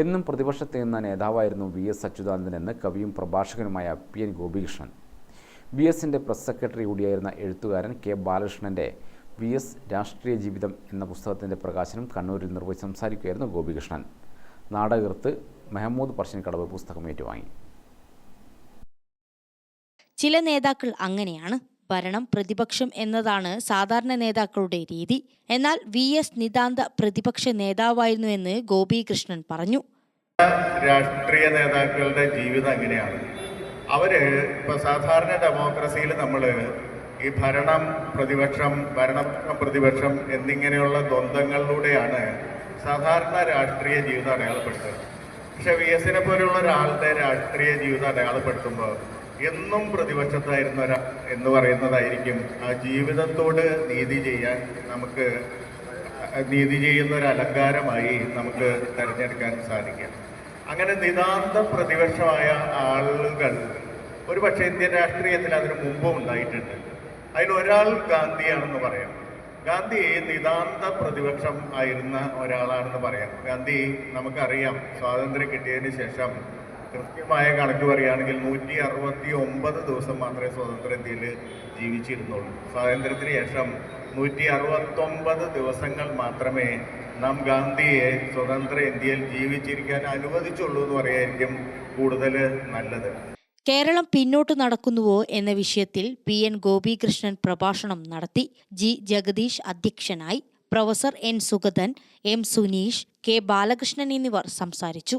എന്നും പ്രതിപക്ഷത്തെ നിന്ന നേതാവായിരുന്നു വി എസ് അച്യുതാനന്ദൻ എന്ന് കവിയും പ്രഭാഷകനുമായ പി എൻ ഗോപികൃഷ്ണൻ. വി എസിന്റെ പ്രസ് സെക്രട്ടറി കൂടിയായിരുന്ന എഴുത്തുകാരൻ കെ ബാലകൃഷ്ണന്റെ വി എസ് രാഷ്ട്രീയ ജീവിതം എന്ന പുസ്തകത്തിന്റെ പ്രകാശനം കണ്ണൂരിൽ നിർവഹിച്ച് സംസാരിക്കുകയായിരുന്നു ഗോപികൃഷ്ണൻ. നാടകൃത്ത് മെഹമ്മൂദ് പറശ്ശിനിക്കടവ് പുസ്തകം ഏറ്റുവാങ്ങി. ചില നേതാക്കൾ അങ്ങനെയാണ്. ഭരണം പ്രതിപക്ഷം എന്നതാണ് സാധാരണ നേതാക്കളുടെ രീതി. എന്നാൽ വി. എസ്. നിതാന്ത പ്രതിപക്ഷ നേതാവായിരുന്നുവെന്ന് ഗോപികൃഷ്ണൻ പറഞ്ഞു. രാഷ്ട്രീയ നേതാക്കളുടെ ജീവിതം അങ്ങനെയാണ്. അവർ ഇപ്പൊ സാധാരണ ഡെമോക്രസിയിൽ നമ്മൾ ഈ ഭരണം പ്രതിപക്ഷം ഭരണം പ്രതിപക്ഷം എന്നിങ്ങനെയുള്ള ദ്വന്ദ്ങ്ങളിലൂടെയാണ് സാധാരണ രാഷ്ട്രീയ ജീവിതം അടയാളപ്പെടുത്തുന്നത്. പക്ഷെ വി. എസിനെ പോലെയുള്ള ഒരാളുടെ രാഷ്ട്രീയ ജീവിതം അടയാളപ്പെടുത്തുമ്പോൾ എന്നും പ്രതിപക്ഷത്തായിരുന്ന ഒരാ എന്ന് പറയുന്നതായിരിക്കും. ആ ജീവിതത്തോട് നീതി ചെയ്യാൻ നമുക്ക് നീതി ചെയ്യുന്ന ഒരു അലങ്കാരമായി നമുക്ക് തിരഞ്ഞെടുക്കാൻ സാധിക്കും അങ്ങനെ നിതാന്ത പ്രതിപക്ഷമായ ആളുകൾ ഒരുപക്ഷെ ഇന്ത്യൻ രാഷ്ട്രീയത്തിൽ അതിന് മുമ്പും ഉണ്ടായിട്ടുണ്ട്. അതിലൊരാൾ ഗാന്ധിയാണെന്ന് പറയാം. ഗാന്ധി നിതാന്ത പ്രതിപക്ഷം ആയിരുന്ന ഒരാളാണെന്ന് പറയാം. ഗാന്ധി നമുക്കറിയാം സ്വാതന്ത്ര്യം കിട്ടിയതിന് ശേഷം കൃത്യമായ കണക്ക് പറയുകയാണെങ്കിൽ നൂറ്റി അറുപത്തി ഒമ്പത് ദിവസം മാത്രമേ സ്വതന്ത്ര ഇന്ത്യയിൽ ജീവിച്ചിരുന്നുള്ളൂ. സ്വാതന്ത്ര്യത്തിന് ശേഷം നൂറ്റി അറുപത്തൊമ്പത് ദിവസങ്ങൾ മാത്രമേ നാം ഗാന്ധിയെ സ്വതന്ത്ര ഇന്ത്യയിൽ ജീവിച്ചിരിക്കാൻ അനുവദിച്ചുള്ളൂ എന്ന് പറയായിരിക്കും കൂടുതൽ നല്ലത്. കേരളം പിന്നോട്ട് നടക്കുന്നുവോ എന്ന വിഷയത്തിൽ പി എൻ ഗോപികൃഷ്ണൻ പ്രഭാഷണം നടത്തി ജി ജഗദീഷ് അധ്യക്ഷനായി professor N Sugathan M Suneesh K Balakrishnan എന്നിവർ സംസാരിച്ചു.